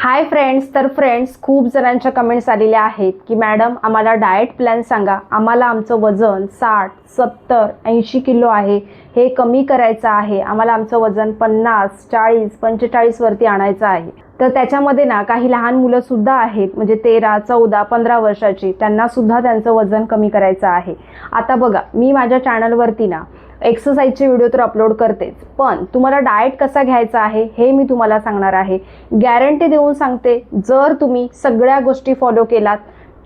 Hi friends तर friends खूप जणांच्या कमेंट्स आलेल्या आहेत की मॅडम आम्हाला डाएट प्लॅन सांगा. आम्हाला आमचं वजन साठ सत्तर ऐंशी किलो आहे. हे कमी करायचं आहे. आम्हाला आमचं वजन पन्नास चाळीस पंचेचाळीसवरती आणायचं आहे. तर त्याच्यामध्ये ना काही लहान मुलंसुद्धा आहेत म्हणजे तेरा चौदा पंधरा वर्षाची. त्यांनासुद्धा त्यांचं वजन कमी करायचं आहे. आता बघा मी माझ्या चॅनलवरती ना एक्सरसाइजचे व्हिडिओ तर अपलोड करतेच. पण तुम्हाला डाएट कसा घ्यायचा आहे हे मी तुम्हाला सांगणार आहे. गॅरंटी देऊन सांगते जर तुम्ही सगळ्या गोष्टी फॉलो केलात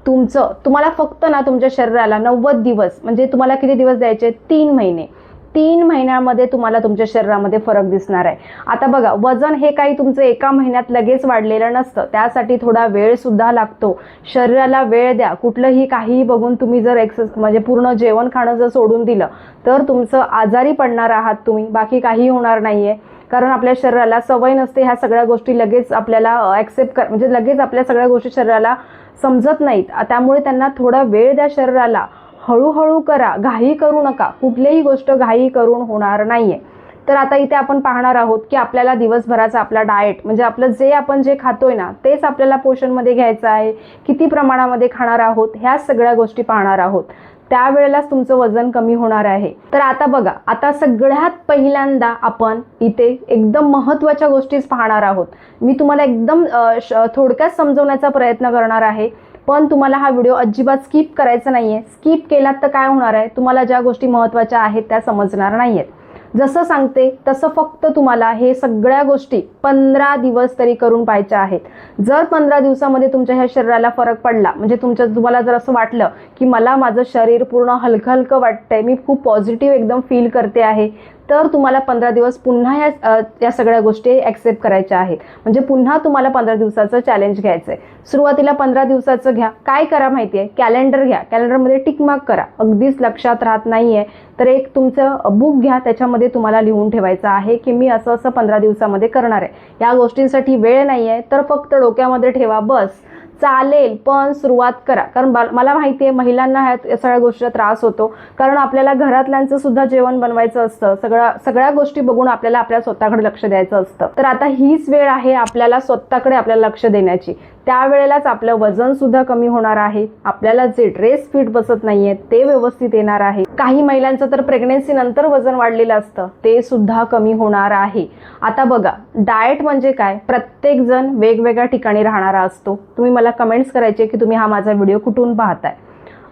तुमचं तुम्हाला फक्त ना तुमच्या शरीराला नव्वद दिवस म्हणजे तुम्हाला किती दिवस द्यायचे? तीन महिने. तीन महिन्यामध्ये तुम्हाला तुमच्या शरीरामध्ये फरक दिसणार आहे. आता बघा वजन हे काही तुमचं एका महिन्यात लगेच वाढलेलं नसतं. त्यासाठी थोडा वेळ सुद्धा लागतो. शरीराला वेळ द्या. कुठलंही काहीही बघून तुम्ही जर एक्सस म्हणजे पूर्ण जेवण खाणं जर सोडून दिलं तर तुमचं आजारी पडणार आहात तुम्ही. बाकी काही होणार नाही आहे कारण आपल्या शरीराला सवय नसते ह्या सगळ्या गोष्टी लगेच आपल्याला ॲक्सेप्ट कर म्हणजे लगेच आपल्या सगळ्या गोष्टी शरीराला समजत नाहीत. त्यामुळे त्यांना थोडा वेळ द्या शरीराला. हळूहळू करा घाई करू नका. कुठलीही गोष्ट घाई करून होणार नाहीये. तर आता इथे आपण पाहणार आहोत की आपल्याला दिवसभराचा आपला डाएट म्हणजे आपलं जे आपण जे खातोय ना तेच आपल्याला पोषणमध्ये घ्यायचं आहे. किती प्रमाणामध्ये खाणार आहोत ह्या सगळ्या गोष्टी पाहणार आहोत. त्यावेळेलाच तुमचं वजन कमी होणार आहे. तर आता बघा आता सगळ्यात पहिल्यांदा आपण इथे एकदम महत्त्वाच्या गोष्टीच पाहणार आहोत. मी तुम्हाला एकदम श- थोडक्यात समजवण्याचा प्रयत्न करणार आहे. पण तुम्हाला हा व्हिडिओ अजिबात स्किप करायचा नाही आहे स्किप केलात तर काय होणार आहे? तुम्हाला ज्या गोष्टी महत्त्वाच्या आहेत त्या समजणार नाही आहेत जसं सांगते तसं फक्त तुम्हाला हे सगळ्या गोष्टी पंधरा दिवस तरी करून पाहायच्या आहेत. जर पंधरा दिवसामध्ये तुमच्या ह्या शरीराला फरक पडला म्हणजे तुमच्या तुम्हाला जर असं वाटलं की मला माझं शरीर पूर्ण हलकं हलकं वाटतंय मी खूप पॉझिटिव्ह एकदम फील करते आहे तर तुम्हाला पंधरा दिवस पुन्हा या या सगळ्या गोष्टी ॲक्सेप्ट करायच्या आहेत. म्हणजे पुन्हा तुम्हाला पंधरा दिवसाचं चॅलेंज घ्यायचं आहे सुरुवातीला पंधरा दिवसाचं घ्या. काय करा माहिती आहे कॅलेंडर घ्या कॅलेंडरमध्ये टिकमार्क करा. अगदीच लक्षात राहत नाही आहे तर एक तुमचं बुक घ्या. त्याच्यामध्ये तुम्हाला लिहून ठेवायचं आहे की मी असं असं पंधरा दिवसामध्ये करणार आहे. या गोष्टींसाठी वेळ नाही आहे तर फक्त डोक्यामध्ये ठेवा बस. चालेल पण सुरुवात करा. कारण मला माहिती आहे महिलांना ह्या या सगळ्या गोष्टीचा त्रास होतो. कारण आपल्याला घरातल्यांचं सुद्धा जेवण बनवायचं असतं. सगळ्या सगळ्या गोष्टी बघून आपल्याला आपल्या स्वतःकडे लक्ष द्यायचं असतं. तर आता हीच वेळ आहे आपल्याला स्वतःकडे आपल्याला लक्ष देण्याची. त्यावेळेलाच आपलं वजन सुद्धा कमी होणार आहे. आपल्याला जे ड्रेस फिट बसत नाहीये ते व्यवस्थित येणार आहे. काही महिलांचं तर प्रेग्नेन्सी नंतर वजन वाढलेलं असतं. ते सुद्धा कमी होणार आहे. आता बघा डाएट म्हणजे काय? प्रत्येक जण वेगवेगळ्या ठिकाणी राहणारा असतो. तुम्ही मला कमेंट्स करायचे की तुम्ही हा माझा व्हिडिओ कुठून पाहताय?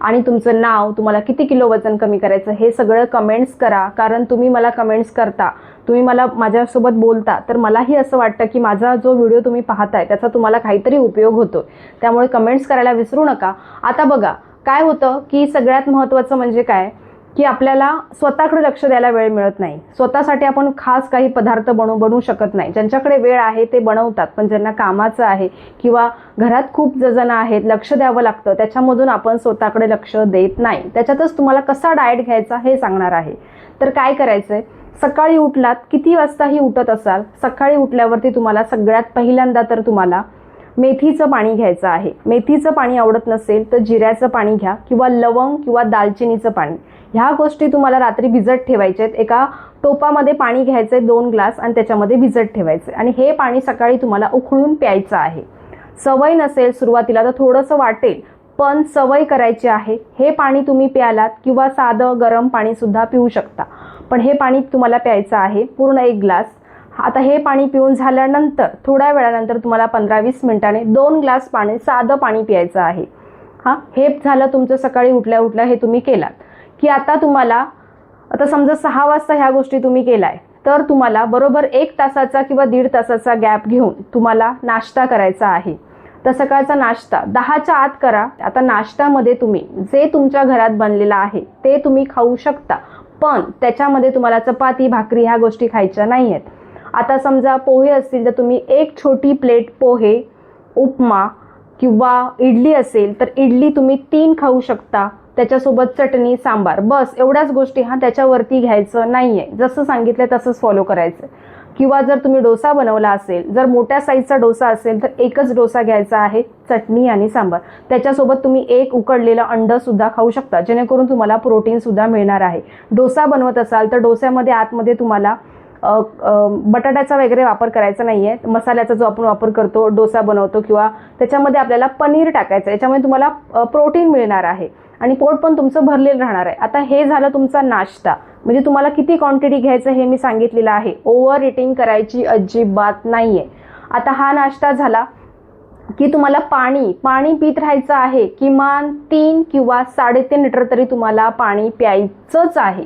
आणि तुमचं नाव तुम्हाला किती किलो वजन कमी करायचं हे सगळं कमेंट्स करा. कारण तुम्ही मला कमेंट्स करता तुम्ही मला माझ्यासोबत बोलता तर मलाही असं वाटतं की माझा जो व्हिडिओ तुम्ही पाहताय त्याचा तुम्हाला काहीतरी उपयोग होतो त्यामुळे कमेंट्स करायला विसरू नका. आता बघा काय होतं की सगळ्यात महत्त्वाचं म्हणजे काय? की आपल्याला स्वतःकडे लक्ष द्यायला वेळ मिळत नाही. स्वतःसाठी आपण खास काही पदार्थ बनवू बनवू शकत नाही. ज्यांच्याकडे वेळ आहे ते बनवतात पण ज्यांना कामाचं आहे किंवा घरात खूप जजणं आहेत लक्ष द्यावं लागतं त्याच्यामधून आपण स्वतःकडे लक्ष देत नाही. त्याच्यातच तुम्हाला कसा डाएट घ्यायचा हे सांगणार आहे. तर काय करायचं आहे सकाळी उठलात किती वाजताही उठत असाल? सकाळी उठल्यावरती तुम्हाला सगळ्यात पहिल्यांदा तर तुम्हाला मेथीचं पाणी घ्यायचं आहे. मेथीचं पाणी आवडत नसेल तर जिऱ्याचं पाणी घ्या किंवा लवंग किंवा दालचिनीचं पाणी. ह्या गोष्टी तुम्हाला रात्री भिजत ठेवायच्या आहेत. एका टोपामध्ये पाणी घ्यायचं आहे दोन ग्लास आणि त्याच्यामध्ये भिजत ठेवायचं आणि हे पाणी सकाळी तुम्हाला उकळून प्यायचं आहे. सवय नसेल सुरुवातीला तर थोडंसं वाटेल पण सवय करायची आहे. हे पाणी तुम्ही प्यालात किंवा साधं गरम पाणीसुद्धा पिऊ शकता. पण हे पाणी तुम्हाला प्यायचं आहे. पूर्ण एक ग्लास आता हे पाणी पिऊन झाल्यानंतर थोड्या वेळानंतर तुम्हाला पंधरा वीस मिनिटाने दोन ग्लास पाणी साधं पाणी प्यायचं आहे. हां हे झालं तुमचं सकाळी उठल्या उठल्या हे तुम्ही केलात. की आता तुम्हाला आता समजा सहा वाजता ह्या गोष्टी तुम्ही केलाय तर तुम्हाला बरोबर एक तासाचा किंवा दीड तासाचा गॅप घेऊन तुम्हाला नाश्ता करायचा आहे. तर सकाळचा नाश्ता दहाच्या आत करा. आता नाश्त्यामध्ये तुम्ही जे तुमच्या घरात बनलेलं आहे ते तुम्ही खाऊ शकता. पण त्याच्यामध्ये तुम्हाला चपाती भाकरी ह्या गोष्टी खायच्या नाही आहेत आता समजा पोहे असतील तर तुम्ही एक छोटी प्लेट पोहे उपमा किंवा इडली असेल तर इडली तुम्ही तीन खाऊ शकता. त्याच्यासोबत चटणी सांबार. बस एवढ्याच गोष्टी हा त्याच्यावरती घ्यायचं नाही आहे जसं सांगितलं तसंच फॉलो करायचं. किंवा जर तुम्ही डोसा बनवला असेल जर मोठ्या साईजचा डोसा असेल तर एकच डोसा घ्यायचा आहे चटणी आणि सांबार. त्याच्यासोबत तुम्ही एक उकडलेलं अंडंसुद्धा खाऊ शकता. जेणेकरून तुम्हाला प्रोटीनसुद्धा मिळणार आहे. डोसा बनवत असाल तर डोस्यामध्ये आतमध्ये तुम्हाला बटाट्याचा वगैरे वापर करायचा नाही आहे मसाल्याचा जो आपण वापर करतो डोसा बनवतो किंवा त्याच्यामध्ये आपल्याला पनीर टाकायचं आहे याच्यामुळे तुम्हाला प्रोटीन मिळणार आहे. आणि पोट पण तुमचं भरलेलं राहणार आहे. आता हे झालं तुमचा नाश्ता. म्हणजे तुम्हाला किती क्वांटिटी घ्यायचं हे मी सांगितलेलं आहे. ओव्हर इटिंग करायची अजिबात नाही आहे आता हा नाश्ता झाला की तुम्हाला पाणी पाणी पित राहायचं आहे किमान तीन किंवा साडेतीन लिटर तरी तुम्हाला पाणी प्यायचंच आहे.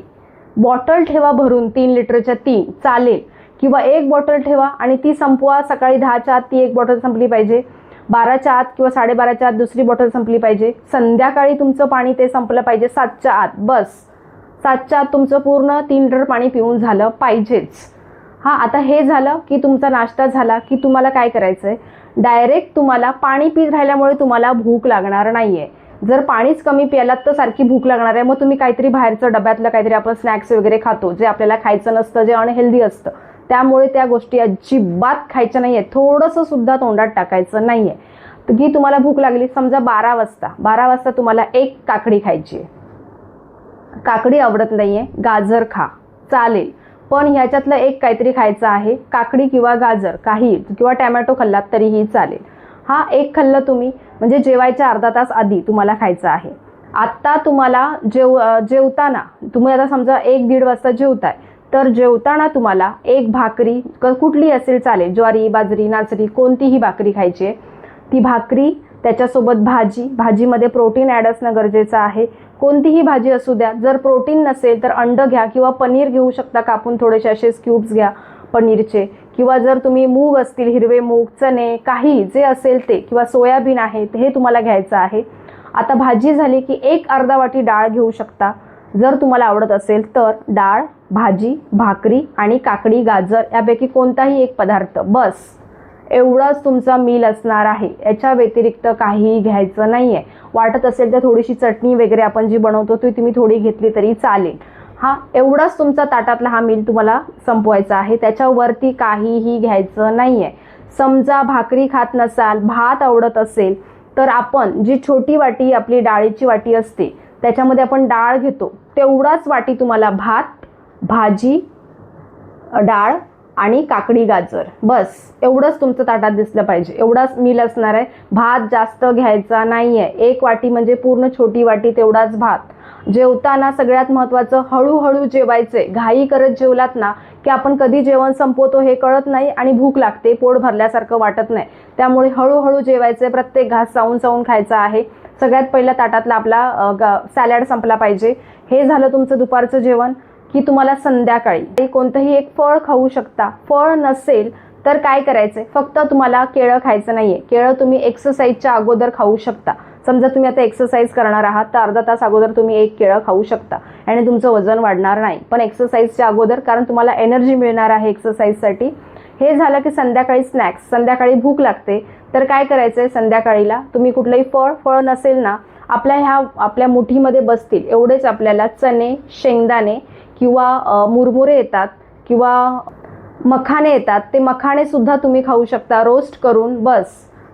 बॉटल ठेवा भरून तीन लिटरच्या तीन चालेल. किंवा एक बॉटल ठेवा आणि ती संपवा. सकाळी दहाच्या आत ती एक बॉटल संपली पाहिजे. बाराच्या आत किंवा साडेबाराच्या आत दुसरी बॉटल संपली पाहिजे. संध्याकाळी तुमचं पाणी ते संपलं पाहिजे सातच्या आत. बस. सातच्या आत तुमचं पूर्ण तीन लिटर पाणी पिऊन झालं पाहिजेच. हां आता हे झालं की तुमचा नाश्ता झाला की तुम्हाला काय करायचं आहे डायरेक्ट तुम्हाला पाणी पीत राहिल्यामुळे तुम्हाला भूक लागणार नाही आहे जर पाणीच कमी प्यालात तर सारखी भूक लागणार आहे. मग तुम्ही काहीतरी बाहेरचं डब्यातलं काहीतरी आपण स्नॅक्स वगैरे खातो जे आपल्याला खायचं नसतं जे अनहेल्दी असतं. त्यामुळे त्या गोष्टी अजिबात खायच्या नाही आहे थोडंसं सुद्धा तोंडात टाकायचं नाही आहे की तुम्हाला भूक लागली समजा बारा वाजता. बारा वाजता तुम्हाला एक काकडी खायची आहे. काकडी आवडत नाही आहे गाजर खा. चालेल. पण ह्याच्यातलं एक काहीतरी खायचं आहे काकडी किंवा गाजर काही किंवा टॅमॅटो खाल्लात तरीही चालेल. हा एक खाल्लं तुम्ही. म्हणजे जेवायच्या अर्धा तास आधी तुम्हाला खायचं आहे. आत्ता तुम्हाला जेव जेवताना तुम्ही आता समजा एक दीड वाजता जेवताय तर जेवताना तुम्हाला एक भाकरी क- कुठली असेल चालेल ज्वारी बाजरी नाचरी कोणतीही भाकरी खायची आहे. ती भाकरी त्याच्यासोबत भाजी भाजीमध्ये प्रोटीन ॲड असणं गरजेचं आहे. कोणतीही भाजी असू द्या जर प्रोटीन नसेल तर अंड घ्या किंवा पनीर घेऊ शकता कापून थोडेसे असे क्यूब्स घ्या. पनीरचे किंवा जर तुम्ही मूग असतील हिरवे मूग चणे काही जे असेल ते किंवा सोयाबीन आहे हे तुम्हाला घ्यायचं आहे. आता भाजी झाली की एक अर्धा वाटी डाळ घेऊ शकता. जर तुम्हाला आवडत असेल तर डाळ भाजी भाकरी आणि काकडी गाजर यापैकी कोणताही एक पदार्थ. बस. एवढाच तुमचा मील असणार आहे. याच्या व्यतिरिक्त काहीही घ्यायचं नाही आहे वाटत असेल तर थोडीशी चटणी वगैरे आपण जी बनवतो ती तुम्ही थोडी घेतली तरी चालेल. हा एवढाच तुमचा ताटातला हा मील तुम्हाला संपवायचा आहे. त्याच्यावरती काहीही घ्यायचं नाही आहे समजा भाकरी खात नसाल भात आवडत असेल तर आपण जी छोटी वाटी आपली डाळीची वाटी असते त्याच्यामध्ये आपण डाळ घेतो. तेवढाच वाटी तुम्हाला भात भाजी डाळ आणि काकडी गाजर. बस एवढंच तुमचं ताटात दिसलं पाहिजे. एवढाच मील असणार आहे. भात जास्त घ्यायचा नाही आहे एक वाटी म्हणजे पूर्ण छोटी वाटी तेवढाच भात. जेवताना सगळ्यात महत्त्वाचं हळूहळू जेवायचे. घाई करत जेवलात ना की आपण कधी जेवण संपवतो हे कळत नाही आणि भूक लागते पोट भरल्यासारखं वाटत नाही. त्यामुळे हळूहळू जेवायचे. प्रत्येक घास चावून चावून खायचा आहे. सगळ्यात पहिला ताटातला आपला सॅलॅड संपला पाहिजे. हे झालं तुमचं दुपारचं जेवण. की तुम्हाला संध्याकाळी. कोणतंही एक फळ खाऊ शकता. फळ नसेल तर काय करायचं फक्त तुम्हाला केळं खायचं नाही आहे केळं तुम्ही एक्सरसाइजच्या अगोदर खाऊ शकता. समजा तुम्ही आता एक्सरसाइज करणार आहात तर अर्धा तास अगोदर तुम्ही एक केळं खाऊ शकता. आणि तुमचं वजन वाढणार नाही. पण एक्सरसाइजच्या अगोदर कारण तुम्हाला एनर्जी मिळणार आहे एक्सरसाइजसाठी हे झालं की संध्याकाळी स्नॅक्स संध्याकाळी भूक लागते. तर काय करायचं आहे संध्याकाळीला तुम्ही कुठलंही फळ फळ नसेल ना आपल्या ह्या आपल्या मुठीमध्ये बसतील. एवढेच आपल्याला चणे शेंगदाणे किंवा मुरमुरे येतात किंवा मखाणे येतात ते मखाणे सुद्धा तुम्ही खाऊ शकता. रोस्ट करून बस.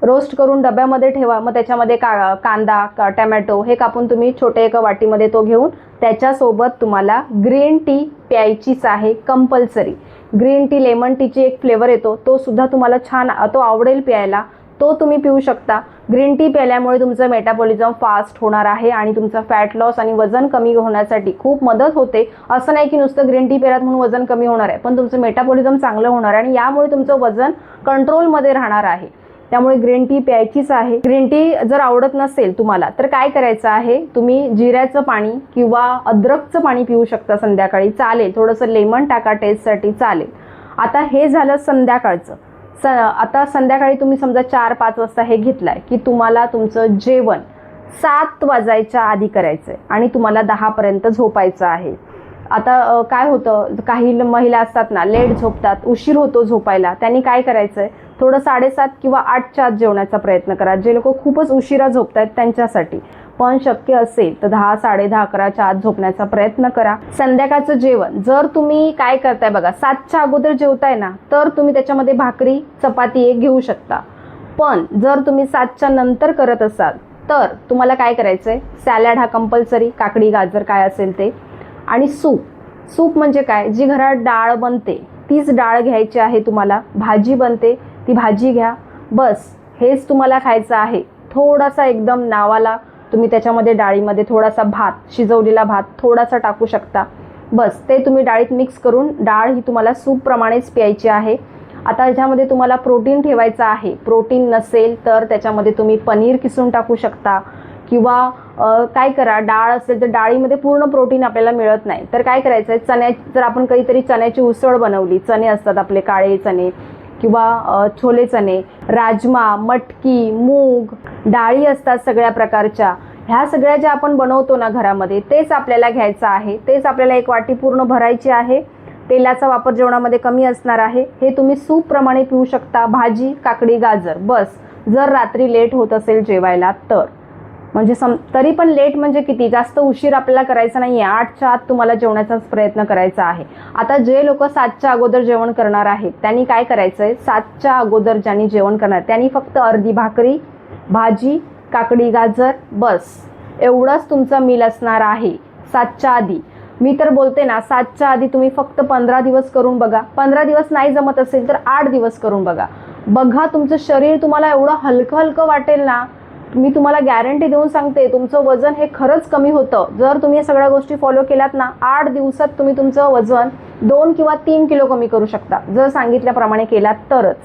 रोस्ट करून डब्यामध्ये ठेवा. मग त्याच्यामध्ये का कांदा का टॅमॅटो हे कापून तुम्ही छोटे एका वाटीमध्ये तो घेऊन त्याच्यासोबत तुम्हाला ग्रीन टी प्यायचीच आहे कंपल्सरी. ग्रीन टी लेमन टीची एक फ्लेवर येतो. तो सुद्धा तुम्हाला छान तो आवडेल प्यायला. तो तुम्ही पिऊ शकता. ग्रीन टी प्यायल्यामुळे तुमचं मेटाबॉलिझम फास्ट होणार आहे आणि तुमचं फॅट लॉस आणि वजन कमी होण्यासाठी खूप मदत होते. असं नाही की नुसतं ग्रीन टी प्यायलात म्हणून वजन कमी होणार आहे पण तुमचं मेटाबॉलिझम चांगलं होणार आहे आणि यामुळे तुमचं वजन कंट्रोलमध्ये राहणार आहे. त्यामुळे ग्रीन टी प्यायचीच आहे. ग्रीन टी जर आवडत नसेल तुम्हाला तर काय करायचं आहे? तुम्ही जिऱ्याचं पाणी किंवा अद्रकचं पाणी पिऊ शकता संध्याकाळी. चालेल थोडंसं लेमन टाका टेस्टसाठी चालेल. आता हे झालं संध्याकाळचं. स आता संध्याकाळी तुम्ही समजा चार पाच वाजता हे घेतलाय की तुम्हाला तुमचं जेवण सात वाजायच्या आधी करायचं आहे आणि तुम्हाला दहापर्यंत झोपायचं आहे. आता काय होतं? काही महिला असतात ना लेट झोपतात उशीर होतो झोपायला. त्यांनी काय करायचं आहे थोडं साडेसात किंवा आठच्या आत जेवण्याचा प्रयत्न करा. जे लोक खूपच उशिरा झोपत आहेत त्यांच्यासाठी. पण शक्य असेल तर दहा साडे दहा अकराच्या आत झोपण्याचा प्रयत्न करा. संध्याकाळचं जेवण. जर तुम्ही काय करताय बघा सातच्या अगोदर जेवताय ना तर तुम्ही त्याच्यामध्ये भाकरी चपाती एक घेऊ शकता. पण जर तुम्ही सातच्या नंतर करत असाल तर तुम्हाला काय करायचं आहे सॅलॅड हा कंपल्सरी काकडी गाजर काय असेल ते. आणि सूप. सूप म्हणजे काय? जी घरात डाळ बनते तीच डाळ घ्यायची आहे तुम्हाला. भाजी बनते ती भाजी घ्या. बस हेच तुम्हाला खायचं आहे. थोडासा एकदम नावाला तुम्ही त्याच्यामध्ये डाळीमध्ये थोडासा भात शिजवलेला भात थोडासा टाकू शकता. बस ते तुम्ही डाळीत मिक्स करून डाळ ही तुम्हाला सूपप्रमाणेच प्यायची आहे. आता ह्याच्यामध्ये तुम्हाला प्रोटीन ठेवायचं आहे. प्रोटीन नसेल तर त्याच्यामध्ये तुम्ही पनीर किसून टाकू शकता किंवा काय करा डाळ असेल तर डाळीमध्ये पूर्ण प्रोटीन आपल्याला मिळत नाही. तर काय करायचं आहे चण्या जर आपण काहीतरी चण्याची उसळ बनवली चणे असतात आपले काळे चणे किंवा छोले चणे राजमा मटकी मूग डाळी असतात सगळ्या प्रकारच्या. ह्या सगळ्या ज्या आपण बनवतो ना घरामध्ये तेच आपल्याला घ्यायचं आहे. तेच आपल्याला एक वाटी पूर्ण भरायची आहे. तेलाचा वापर जेवणामध्ये कमी असणार आहे. हे तुम्ही सूपप्रमाणे पिऊ शकता. भाजी काकडी गाजर. बस. जर रात्री लेट होत असेल जेवायला तर. म्हणजे सम तरी पण लेट म्हणजे किती? जास्त उशीर आपल्याला करायचा नाही आहे आठच्या आत तुम्हाला जेवण्याचाच प्रयत्न करायचा आहे. आता जे लोक सातच्या अगोदर जेवण करणार आहेत त्यांनी काय करायचं आहे सातच्या अगोदर ज्यांनी जेवण करणार त्यांनी फक्त अर्धी भाकरी भाजी काकडी गाजर बस. एवढंच तुमचं मील असणार आहे सातच्या आधी. मी तर बोलते ना सातच्या आधी तुम्ही फक्त पंधरा दिवस करून बघा. पंधरा दिवस नाही जमत असेल तर आठ दिवस करून बघा. बघा तुमचं शरीर तुम्हाला एवढं हलकं हलकं वाटेल ना मी तुम्हाला गॅरंटी देऊन सांगते तुमचं वजन हे खरंच कमी होतं. जर तुम्ही या सगळ्या गोष्टी फॉलो केल्यात ना आठ दिवसात तुम्ही तुमचं वजन दोन किंवा तीन किलो कमी करू शकता. जर सांगितल्याप्रमाणे केलात तरच.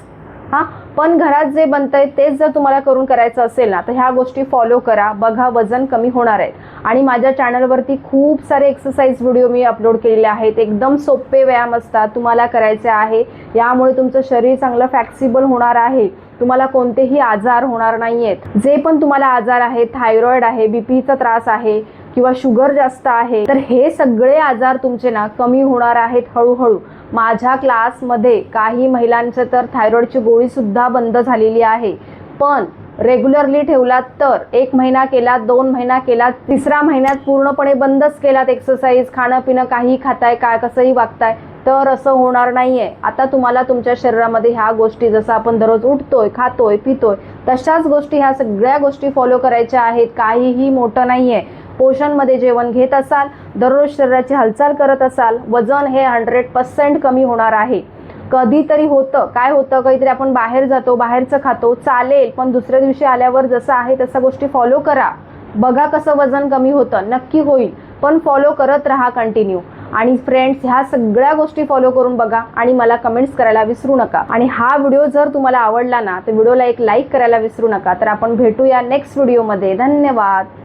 हां? पण घरात जे बनतंय तेच जर तुम्हाला करून करायचं असेल ना तर ह्या गोष्टी फॉलो करा. बघा वजन कमी होणार आहे. आणि माझ्या चॅनलवरती खूप सारे एक्सरसाइज व्हिडिओ मी अपलोड केलेले आहेत. एकदम सोपे व्यायाम असतात तुम्हाला करायचे आहे. यामुळे तुमचं शरीर चांगलं फ्लॅक्सिबल होणार आहे. तुम्हाला कोणतेही आजार होणार नाही आहेत जे पण तुम्हाला आजार आहेत थायरॉइड आहे बीपीचा त्रास आहे किंवा शुगर जास्त आहे तर हे सगळे आजार तुमचे ना कमी होणार आहेत हळूहळू. माझ्या क्लासमध्ये काही महिलांचं तर थायरॉइडची गोळीसुद्धा बंद झालेली आहे. पण रेग्युलरली ठेवलात तर एक महिना केलात दोन महिना केलात तिसरा महिन्यात पूर्णपणे बंदच केलात एक्सरसाइज खाणं पिणं काही खाताय काय कसंही वागताय. तर असं होणार नाही आहे आता तुम्हाला तुमच्या शरीरामध्ये ह्या गोष्टी जसं आपण दररोज उठतोय खातोय पितोय तशाच गोष्टी ह्या सगळ्या गोष्टी फॉलो करायच्या आहेत. काहीही मोठं नाही आहे पोषणमध्ये जेवण घेत असाल दररोज शरीराची हालचाल करत असाल वजन हे हंड्रेड पर्सेंट कमी होणार आहे. कधीतरी होतं. काय होतं? काहीतरी आपण बाहेर जातो बाहेरचं खातो चालेल पण दुसऱ्या दिवशी आल्यावर जसं आहे तसं गोष्टी फॉलो करा. बघा कसं वजन कमी होतं. नक्की होईल. पण फॉलो करत राहा कंटिन्यू आणि फ्रेंड्स ह्या सगळ्या गोष्टी फॉलो करून बघा आणि मला कमेंट्स करायला विसरू नका. आणि हा व्हिडिओ जर तुम्हाला आवडला ना तर व्हिडिओला एक लाईक करायला विसरू नका. तर आपण भेटूया नेक्स्ट व्हिडिओमध्ये धन्यवाद.